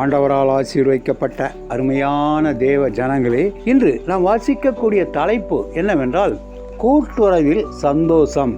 ஆண்டவரால் ஆசீர்வைக்கப்பட்ட அருமையான தேவ ஜனங்களே இன்று நாம் வாசிக்கக்கூடிய தலைப்பு என்னவென்றால் கூட்டுறவில் சந்தோஷம்.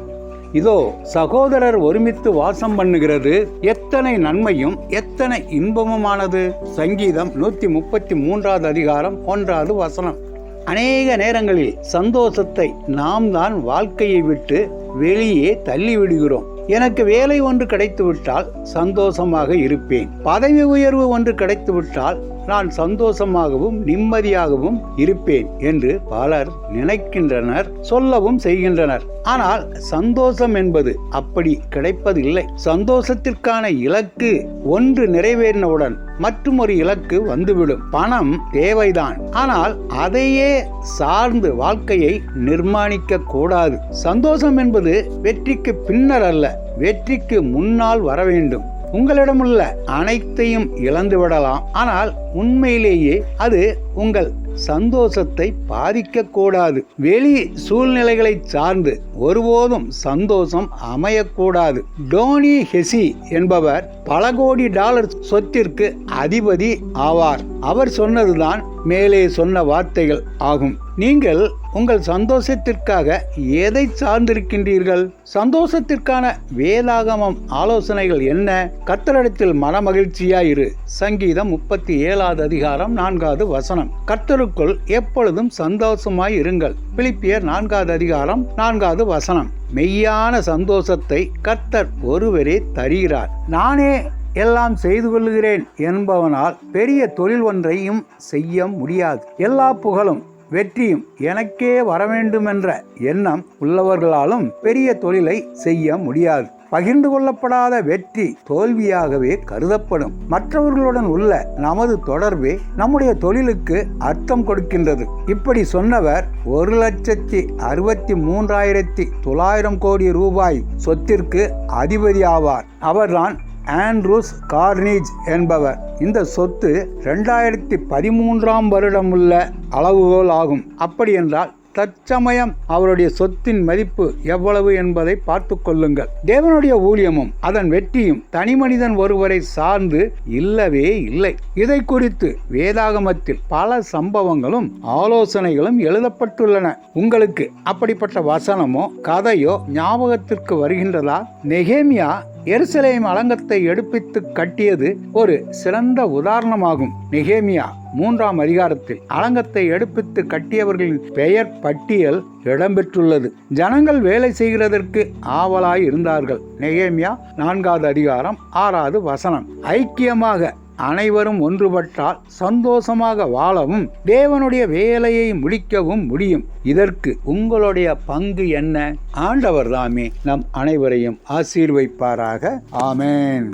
இதோ சகோதரர் ஒருமித்து வாசம் பண்ணுகிறது. எத்தனை நன்மையும் எத்தனை இன்பமுமானது? சங்கீதம் நூத்தி முப்பத்தி மூன்றாவது அதிகாரம் ஒன்றாவது வசனம். அநேக நேரங்களில் சந்தோஷத்தை நாம் தான் வாழ்க்கையை விட்டு வெளியே தள்ளிவிடுகிறோம். எனக்கு வேலை ஒன்று கிடைத்துவிட்டால் சந்தோஷமாக இருப்பேன். பதவி உயர்வு ஒன்று கிடைத்துவிட்டால் நான் சந்தோஷமாகவும் நிம்மதியாகவும் இருப்பேன் என்று பலர் நினைக்கின்றனர் சொல்லவும் செய்கின்றனர். ஆனால் சந்தோஷம் என்பது அப்படி கிடைப்பதில்லை. சந்தோஷத்திற்கான இலக்கு ஒன்று நிறைவேறினவுடன் மற்றும் ஒரு இலக்கு வந்துவிடும். பணம் தேவைதான். ஆனால் அதையே சார்ந்து வாழ்க்கையை நிர்மாணிக்க கூடாது. சந்தோஷம் என்பது வெற்றிக்கு பின்னர் அல்ல வெற்றிக்கு முன்னால் வர வேண்டும். உங்களிடமுள்ள அனைத்தையும் இழந்து விடலாம். ஆனால் உண்மையிலேயே அது உங்கள் சந்தோஷத்தை பாதிக்க கூடாது. வெளி சூழ்நிலைகளை சார்ந்து ஒருபோதும் சந்தோஷம் அமையக்கூடாது. டோனி ஹெசி என்பவர் பல கோடி டாலர் சொத்திற்கு அதிபதி ஆவார். அவர் சொன்னதுதான் மேலே சொன்ன வார்த்தைகள் ஆகும். நீங்கள் உங்கள் சந்தோஷத்திற்காக எதை சார்ந்திருக்கின்றீர்கள்? சந்தோஷத்திற்கான வேதாகமம் ஆலோசனைகள் என்ன? கர்த்தரிடத்தில் மனமகிழ்ச்சியாயிரு. சங்கீதம் முப்பத்தி ஏழாவது அதிகாரம் நான்காவது வசனம். கர்த்தருக்குள் எப்பொழுதும் சந்தோஷமாய் இருங்கள். பிலிப்பியர் நான்காவது அதிகாரம் நான்காவது வசனம். மெய்யான சந்தோஷத்தை கர்த்தர் ஒருவரே தருகிறார். நானே எல்லாம் செய்து கொள்கிறேன் என்பவனால் பெரிய தொழில் ஒன்றையும் செய்ய முடியாது. எல்லா புகழும் வெற்றியும் எனக்கே வரவேண்டுமென்ற எண்ணம் உள்ளவர்களாலும் பெரிய தொழிலை செய்ய முடியாது. பகிர்ந்து கொள்ளப்படாத வெற்றி தோல்வியாகவே கருதப்படும். மற்றவர்களுடன் உள்ள நமது தொடர்பே நம்முடைய தொழிலுக்கு அர்த்தம் கொடுக்கின்றது. இப்படி சொன்னவர் ஒரு லட்சத்தி அறுபத்தி மூன்றாயிரத்தி தொள்ளாயிரம் கோடி ரூபாய் சொத்திற்கு அதிபதி ஆவார். அவர்தான் ஆண்ட்ரூஸ் கார்னேஜ் என்பவர். இந்த சொத்து ரெண்டாயிரத்தி பதிமூன்றாம் வருடம் உள்ள அளவுகோல் ஆகும். அப்படி என்றால் தற்சமயம் அவருடைய சொத்தின் மதிப்பு எவ்வளவு என்பதை பார்த்து கொள்ளுங்கள். தேவனுடைய ஊழியமும் அதன் வெற்றியும் தனிமனிதன் ஒருவரை சார்ந்து இல்லவே இல்லை. இதை குறித்து வேதாகமத்தில் பல சம்பவங்களும் ஆலோசனைகளும் எழுதப்பட்டுள்ளன. உங்களுக்கு அப்படிப்பட்ட வசனமோ கதையோ ஞாபகத்திற்கு வருகின்றதா? நெகேமியா எருசலேம் அலங்கத்தை எடுப்பித்து கட்டியது ஒரு சிறந்த உதாரணமாகும். நெகேமியா மூன்றாம் அதிகாரத்தில் அலங்கத்தை எடுப்பித்து கட்டியவர்களின் பெயர் பட்டியல் இடம்பெற்றுள்ளது. ஜனங்கள் வேலை செய்கிறதற்கு ஆவலாய் இருந்தார்கள். நெகேமியா நான்காவது அதிகாரம் ஆறாவது வசனம். ஐக்கியமாக அனைவரும் ஒன்றுபட்டால் சந்தோஷமாக வாழவும் தேவனுடைய வேலையை முடிக்கவும் முடியும். இதற்கு உங்களுடைய பங்கு என்ன? ஆண்டவர் தாமே நம் அனைவரையும் ஆசீர்வைப்பாராக. ஆமேன்.